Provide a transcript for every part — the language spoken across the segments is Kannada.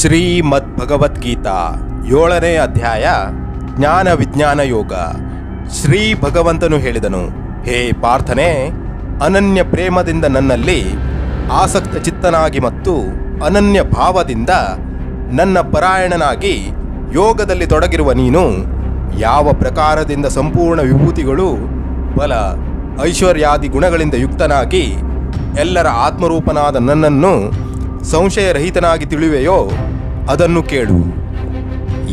ಶ್ರೀಮದ್ ಭಗವದ್ಗೀತಾ ಏಳನೇ ಅಧ್ಯಾಯ ಜ್ಞಾನ ವಿಜ್ಞಾನ ಯೋಗ. ಶ್ರೀ ಭಗವಂತನು ಹೇಳಿದನು, ಹೇ ಪಾರ್ಥನೆ, ಅನನ್ಯ ಪ್ರೇಮದಿಂದ ನನ್ನಲ್ಲಿ ಆಸಕ್ತ ಚಿತ್ತನಾಗಿ ಮತ್ತು ಅನನ್ಯ ಭಾವದಿಂದ ನನ್ನ ಪರಾಯಣನಾಗಿ ಯೋಗದಲ್ಲಿ ತೊಡಗಿರುವ ನೀನು, ಯಾವ ಪ್ರಕಾರದಿಂದ ಸಂಪೂರ್ಣ ವಿಭೂತಿಗಳು, ಬಲ ಐಶ್ವರ್ಯಾದಿ ಗುಣಗಳಿಂದ ಯುಕ್ತನಾಗಿ ಎಲ್ಲರ ಆತ್ಮರೂಪನಾದ ನನ್ನನ್ನು ಸಂಶಯರಹಿತನಾಗಿ ತಿಳಿವೆಯೋ ಅದನ್ನು ಕೇಳು.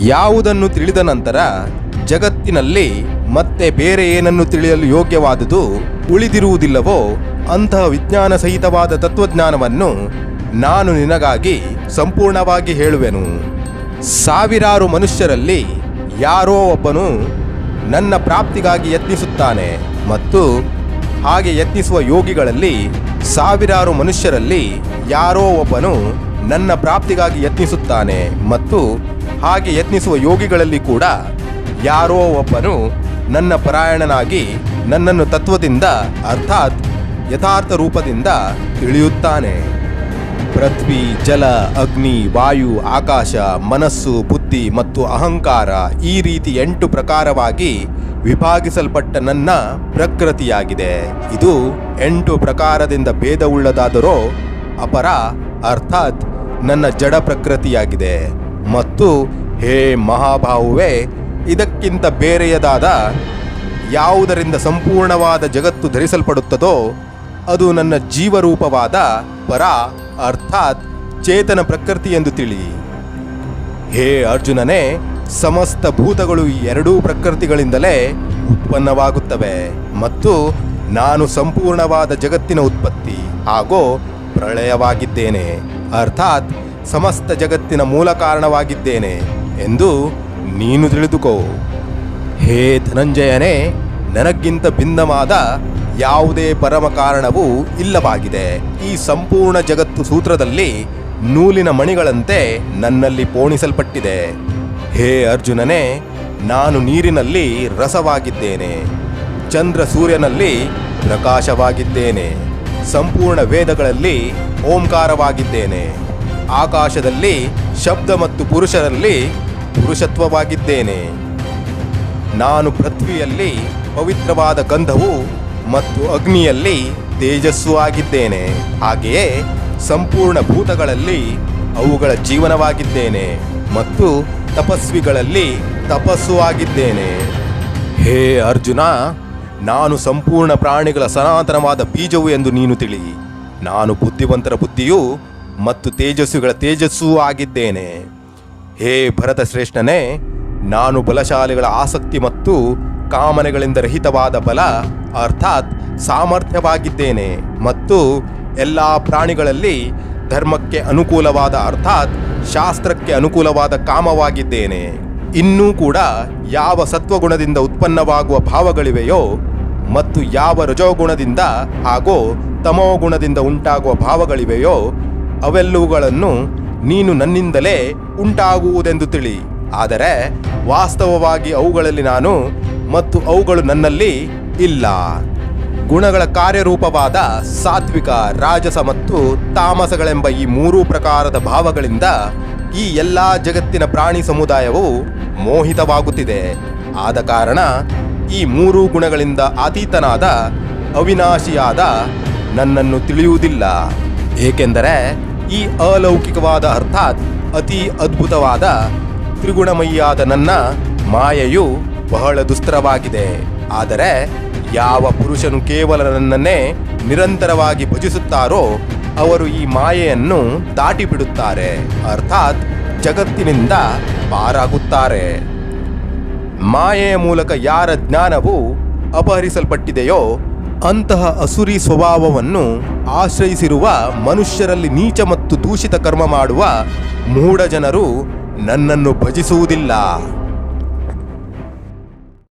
ಯಾವುದನ್ನು ತಿಳಿದ ನಂತರ ಜಗತ್ತಿನಲ್ಲಿ ಮತ್ತೆ ಬೇರೆ ಏನನ್ನು ತಿಳಿಯಲು ಯೋಗ್ಯವಾದುದು ಉಳಿದಿರುವುದಿಲ್ಲವೋ ಅಂತಹ ವಿಜ್ಞಾನ ಸಹಿತವಾದ ತತ್ವಜ್ಞಾನವನ್ನು ನಾನು ನಿನಗಾಗಿ ಸಂಪೂರ್ಣವಾಗಿ ಹೇಳುವೆನು. ಸಾವಿರಾರು ಮನುಷ್ಯರಲ್ಲಿ ಯಾರೋ ಒಬ್ಬನು ನನ್ನ ಪ್ರಾಪ್ತಿಗಾಗಿ ಯತ್ನಿಸುತ್ತಾನೆ ಮತ್ತು ಹಾಗೆ ಯತ್ನಿಸುವ ಯೋಗಿಗಳಲ್ಲಿ ಸಾವಿರಾರು ಮನುಷ್ಯರಲ್ಲಿ ಯಾರೋ ಒಬ್ಬನು ನನ್ನ ಪ್ರಾಪ್ತಿಗಾಗಿ ಯತ್ನಿಸುತ್ತಾನೆ ಮತ್ತು ಹಾಗೆ ಯತ್ನಿಸುವ ಯೋಗಿಗಳಲ್ಲಿ ಕೂಡ ಯಾರೋ ಒಬ್ಬನು ನನ್ನ ಪರಾಯಣನಾಗಿ ನನ್ನನ್ನು ತತ್ವದಿಂದ, ಅರ್ಥಾತ್ ಯಥಾರ್ಥ ರೂಪದಿಂದ ತಿಳಿಯುತ್ತಾನೆ. ಪೃಥ್ವಿ, ಜಲ, ಅಗ್ನಿ, ವಾಯು, ಆಕಾಶ, ಮನಸ್ಸು, ಬುದ್ಧಿ ಮತ್ತು ಅಹಂಕಾರ ಈ ರೀತಿ ಎಂಟು ಪ್ರಕಾರವಾಗಿ ವಿಭಾಗಿಸಲ್ಪಟ್ಟ ನನ್ನ ಪ್ರಕೃತಿಯಾಗಿದೆ. ಇದು ಎಂಟು ಪ್ರಕಾರದಿಂದ ಭೇದವುಳ್ಳದಾದರೋ ಅಪರ, ಅರ್ಥಾತ್ ನನ್ನ ಜಡ ಪ್ರಕೃತಿಯಾಗಿದೆ. ಮತ್ತು ಹೇ ಮಹಾಬಾಹುವೆ ಇದಕ್ಕಿಂತ ಬೇರೆಯದಾದ ಯಾವುದರಿಂದ ಸಂಪೂರ್ಣವಾದ ಜಗತ್ತು ಧರಿಸಲ್ಪಡುತ್ತದೋ, ಅದು ನನ್ನ ಜೀವರೂಪವಾದ ಪರ, ಅರ್ಥಾತ್ ಚೇತನ ಪ್ರಕೃತಿ ಎಂದು ತಿಳಿ ಹೇ ಅರ್ಜುನನೇ ಸಮಸ್ತ ಭೂತಗಳು ಎರಡೂ ಪ್ರಕೃತಿಗಳಿಂದಲೇ ಉತ್ಪನ್ನವಾಗುತ್ತವೆ ಮತ್ತು ನಾನು ಸಂಪೂರ್ಣವಾದ ಜಗತ್ತಿನ ಉತ್ಪತ್ತಿ ಹಾಗೂ ಪ್ರಳಯವಾಗಿದ್ದೇನೆ, ಅರ್ಥಾತ್ ಸಮಸ್ತ ಜಗತ್ತಿನ ಮೂಲ ಕಾರಣವಾಗಿದ್ದೇನೆ ಎಂದು ನೀನು ತಿಳಿದುಕೋ. ಹೇ ಧನಂಜಯನೇ, ನನಗಿಂತ ಭಿನ್ನವಾದ ಯಾವುದೇ ಪರಮ ಕಾರಣವೂ ಇಲ್ಲವಾಗಿದೆ. ಈ ಸಂಪೂರ್ಣ ಜಗತ್ತು ಸೂತ್ರದಲ್ಲಿ ನೂಲಿನ ಮಣಿಗಳಂತೆ ನನ್ನಲ್ಲಿ ಪೋಣಿಸಲ್ಪಟ್ಟಿದೆ. ಹೇ ಅರ್ಜುನನೇ, ನಾನು ನೀರಿನಲ್ಲಿ ರಸವಾಗಿದ್ದೇನೆ. ಚಂದ್ರ ಸೂರ್ಯನಲ್ಲಿ ಪ್ರಕಾಶವಾಗಿದ್ದೇನೆ. ಸಂಪೂರ್ಣ ವೇದಗಳಲ್ಲಿ ಓಂಕಾರವಾಗಿದ್ದೇನೆ. ಆಕಾಶದಲ್ಲಿ ಶಬ್ದ ಮತ್ತು ಪುರುಷರಲ್ಲಿ ಪುರುಷತ್ವವಾಗಿದ್ದೇನೆ. ನಾನು ಪೃಥ್ವಿಯಲ್ಲಿ ಪವಿತ್ರವಾದ ಗಂಧವು ಮತ್ತು ಅಗ್ನಿಯಲ್ಲಿ ತೇಜಸ್ಸು ಆಗಿದ್ದೇನೆ. ಹಾಗೆಯೇ ಸಂಪೂರ್ಣ ಭೂತಗಳಲ್ಲಿ ಅವುಗಳ ಜೀವನವಾಗಿದ್ದೇನೆ. ಮತ್ತು ತಪಸ್ವಿಗಳಲ್ಲಿ ತಪಸ್ಸು ಆಗಿದ್ದೇನೆ ಹೇ ಅರ್ಜುನ, ನಾನು ಸಂಪೂರ್ಣ ಪ್ರಾಣಿಗಳ ಸನಾತನವಾದ ಬೀಜವು ಎಂದು ನೀನು ತಿಳಿ. ನಾನು ಬುದ್ಧಿವಂತರ ಬುದ್ಧಿಯೂ ಮತ್ತು ತೇಜಸ್ಸುಗಳ ತೇಜಸ್ಸೂ ಆಗಿದ್ದೇನೆ. ಹೇ ಭರತ ಶ್ರೇಷ್ಠನೇ ನಾನು ಬಲಶಾಲಿಗಳ ಆಸಕ್ತಿ ಮತ್ತು ಕಾಮನೆಗಳಿಂದ ರಹಿತವಾದ ಬಲ, ಅರ್ಥಾತ್ ಸಾಮರ್ಥ್ಯವಾಗಿದ್ದೇನೆ. ಮತ್ತು ಎಲ್ಲ ಪ್ರಾಣಿಗಳಲ್ಲಿ ಧರ್ಮಕ್ಕೆ ಅನುಕೂಲವಾದ, ಅರ್ಥಾತ್ ಶಾಸ್ತ್ರಕ್ಕೆ ಅನುಕೂಲವಾದ ಕಾಮವಾಗಿದ್ದೇನೆ. ಇನ್ನೂ ಕೂಡ ಯಾವ ಸತ್ವಗುಣದಿಂದ ಉತ್ಪನ್ನವಾಗುವ ಭಾವಗಳಿವೆಯೋ ಮತ್ತು ಯಾವ ರಜೋಗುಣದಿಂದ ಹಾಗೂ ತಮೋಗುಣದಿಂದ ಉಂಟಾಗುವ ಭಾವಗಳಿವೆಯೋ ಅವೆಲ್ಲವುಗಳನ್ನು ನೀನು ನನ್ನಿಂದಲೇ ಉಂಟಾಗುವುದೆಂದು ತಿಳಿ. ಆದರೆ ವಾಸ್ತವವಾಗಿ ಅವುಗಳಲ್ಲಿ ನಾನು ಮತ್ತು ಅವುಗಳು ನನ್ನಲ್ಲಿ ಇಲ್ಲ. ಗುಣಗಳ ಕಾರ್ಯರೂಪವಾದ ಸಾತ್ವಿಕ, ರಾಜಸ ಮತ್ತು ತಾಮಸಗಳೆಂಬ ಈ ಮೂರೂ ಪ್ರಕಾರದ ಭಾವಗಳಿಂದ ಈ ಎಲ್ಲ ಜಗತ್ತಿನ ಪ್ರಾಣಿ ಸಮುದಾಯವು ಮೋಹಿತವಾಗುತ್ತಿದೆ. ಆದ ಕಾರಣ ಈ ಮೂರೂ ಗುಣಗಳಿಂದ ಅತೀತನಾದ ಅವಿನಾಶಿಯಾದ ನನ್ನನ್ನು ತಿಳಿಯುವುದಿಲ್ಲ. ಏಕೆಂದರೆ ಈ ಅಲೌಕಿಕವಾದ ಅರ್ಥಾತ್ ಅತಿ ಅದ್ಭುತವಾದ ತ್ರಿಗುಣಮಯಿಯಾದ ನನ್ನ ಮಾಯೆಯು ಬಹಳ ದುಸ್ತರವಾಗಿದೆ. ಆದರೆ ಯಾವ ಪುರುಷನು ಕೇವಲ ನನ್ನನ್ನೇ ನಿರಂತರವಾಗಿ ಭಜಿಸುತ್ತಾರೋ ಅವರು ಈ ಮಾಯೆಯನ್ನು ದಾಟಿ ಬಿಡುತ್ತಾರೆ ಅರ್ಥಾತ್ ಜಗತ್ತಿನಿಂದ ಪಾರಾಗುತ್ತಾರೆ. ಮಾಯೆಯ ಮೂಲಕ ಯಾರ ಜ್ಞಾನವು ಅಪಹರಿಸಲ್ಪಟ್ಟಿದೆಯೋ ಅಂತಹ ಅಸುರಿ ಸ್ವಭಾವವನ್ನು ಆಶ್ರಯಿಸಿರುವ ಮನುಷ್ಯರಲ್ಲಿ ನೀಚ ಮತ್ತು ದೂಷಿತ ಕರ್ಮ ಮಾಡುವ ಮೂಢ ಜನರು ನನ್ನನ್ನು ಭಜಿಸುವುದಿಲ್ಲ.